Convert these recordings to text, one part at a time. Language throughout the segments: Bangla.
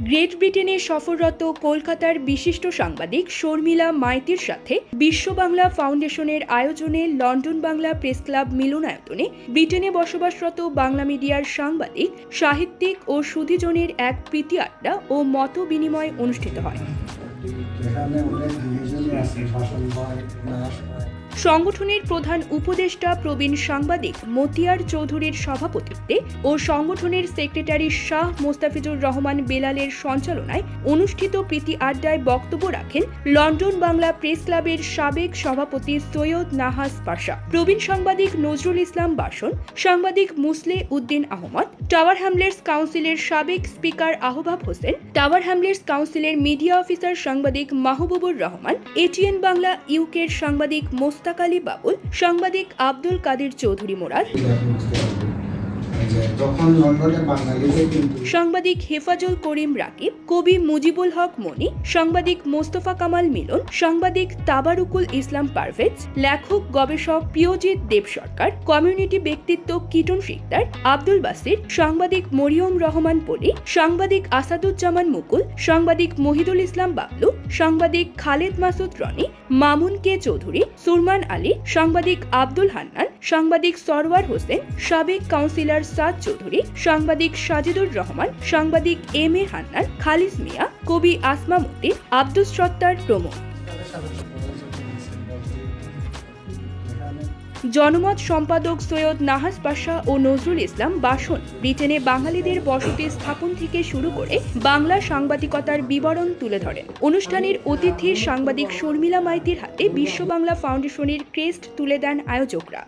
গ্রেট ব্রিটেনে সফররত কলকাতার বিশিষ্ট সাংবাদিক শর্মিলা মাইতির সাথে বিশ্ব বাংলা ফাউন্ডেশনের আয়োজনে লন্ডন বাংলা প্রেস ক্লাব মিলনায়তনে ব্রিটেনে বসবাসরত বাংলা মিডিয়ার সাংবাদিক, সাহিত্যিক ও সুধীজনের এক প্রীতি আড্ডা ও মত বিনিময় অনুষ্ঠিত হয়। সংগঠনের প্রধান উপদেষ্টা প্রবীণ সাংবাদিক মতিয়ার চৌধুরীর সভাপতিত্বে ও সংগঠনের সেক্রেটারি শাহ মোস্তাফিজুর রহমান বেলালের সঞ্চালনায় অনুষ্ঠিত প্রীতি আড্ডায় বক্তব্য রাখেন লন্ডন বাংলা প্রেস ক্লাবের সাবেক সভাপতি সৈয়দ নাহাস পাশা, প্রবীণ সাংবাদিক নজরুল ইসলাম বাসন, সাংবাদিক মুসলে উদ্দিন আহমদ, টাওয়ার হ্যামলেটস কাউন্সিলের সাবেক speaker Ahbab Hossain, Tower Hamlets কাউন্সিলের মিডিয়া অফিসার সাংবাদিক মাহবুবুর রহমান, এটিএন বাংলা ইউকের সাংবাদিক মোস্তাক বাবুল সাংবাদিক আব্দুল কাদের চৌধুরী মোরাদ সাংবাদিক হেফাজুল করিম রাকিব, কবি মুজিবুল হক মনি, সাংবাদিক মোস্তফা কামাল মিলন, সাংবাদিক তাবারুকুল ইসলাম পারভেজ, লেখক, গবেষক প্রিয়জিৎ দেব সরকার, কমিউনিটি ব্যক্তিত্ব কিটন শিকদার, আব্দুল বাসির, সাংবাদিক মরিয়ম রহমান পলি, সাংবাদিক আসাদুজ্জামান মুকুল, সাংবাদিক মহিদুল ইসলাম বাবলু, সাংবাদিক খালেদ মাসুদ রনি, মামুন কে চৌধুরী, সুরমান আলী, সাংবাদিক আব্দুল হান্নান সাংবাদিক সরওয়ার হোসেন, সাবেক কাউন্সিলর সাদ চৌধুরী, সাংবাদিক সাজিদুর রহমান, সাংবাদিক এম এ হান্নান খালিস মিয়া, কবি আসমা মতি আব্দুস সত্তার প্রমুখ। জনমত সম্পাদক সৈয়দ নাহাজ পাশা ও নজরুল ইসলাম বাসন, ব্রিটেনে বাঙালিদের বসতি স্থাপন থেকে শুরু করে বাংলা সাংবাদিকতার বিবরণ তুলে ধরেন অনুষ্ঠানের অতিথি সাংবাদিক শর্মিলা মাইতির হাতে বিশ্ব বাংলা ফাউন্ডেশনের ক্রেস্ট তুলে দেন আয়োজকরা।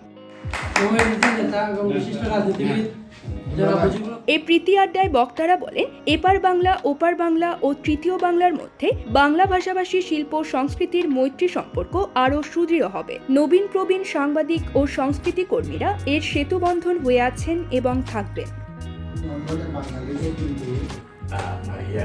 এই প্রীতি আড্ডায় বক্তারা বলেন এপার বাংলা ওপার বাংলা ও তৃতীয় বাংলার মধ্যে বাংলা ভাষাভাষী শিল্প সংস্কৃতির মৈত্রী সম্পর্ক আরও সুদৃঢ় হবে। নবীন প্রবীণ সাংবাদিক ও সংস্কৃতি কর্মীরা এর সেতুবন্ধন হয়ে আছেন এবং থাকবেন। বাঙালিদের কিন্তু uh, María,